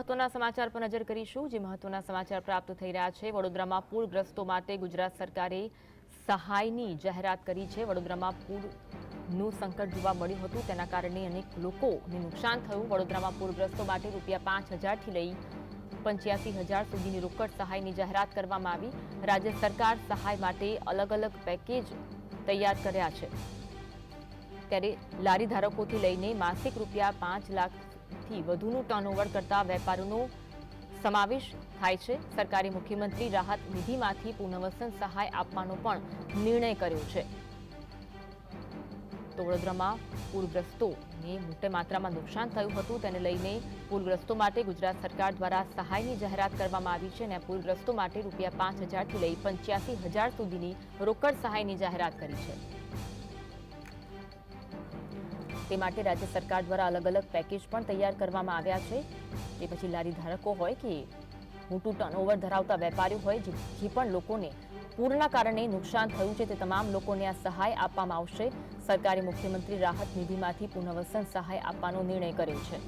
મહત્વના સમાચાર પર નજર કરીશું, જે મહત્વના સમાચાર પ્રાપ્ત થઈ રહ્યા છે. વડોદરામાં પૂરગ્રસ્તો માટે ગુજરાત સરકારે સહાયની જાહેરાત કરી છે. વડોદરામાં પૂરનું સંકટ જોવા મળ્યું હતું. તેના કારણે અનેક લોકોને નુકસાન થયું. વડોદરામાં પૂરગ્રસ્તો માટે રૂપિયા પાંચ હજારથી લઈ પંચ્યાસી હજાર સુધીની રોકડ સહાયની જાહેરાત કરવામાં આવી. રાજ્ય સરકાર સહાય માટે અલગ અલગ પેકેજ તૈયાર કર્યા છે. ત્યારે લારી ધારકોથી લઈને માસિક રૂપિયા પાંચ લાખથી વધુનું ટર્નઓવર કરતા વેપારીનો સમાવેશ થાય છે. સરકારે મુખ્યમંત્રી રાહત નિધિમાંથી પુનર્વસન સહાય આપવાનો પણ નિર્ણય કર્યો છે. તો વડોદરામાં પૂરગ્રસ્તોને મોટી માત્રામાં નુકસાન થયું હતું. તેને લઈને પૂરગ્રસ્તો માટે ગુજરાત સરકાર દ્વારા સહાયની જાહેરાત કરવામાં આવી છે અને પૂરગ્રસ્તો માટે રૂપિયા પાંચ હજારથી લઈ પંચ્યાસી હજાર સુધીની રોકડ સહાયની જાહેરાત કરી છે. તે માટે રાજ્ય સરકાર દ્વારા અલગ અલગ પેકેજ પણ તૈયાર કરવામાં આવ્યા છે. તે પછી લારી ધારકો હોય કે મોટું ટર્નઓવર ધરાવતા વેપારીઓ હોય જે પણ લોકોને પૂરના કારણે નુકસાન થયું છે તે તમામ લોકોને આ સહાય આપવામાં આવશે. સરકારે મુખ્યમંત્રી રાહત નિધિમાંથી પુનર્વસન સહાય આપવાનો નિર્ણય કર્યો છે.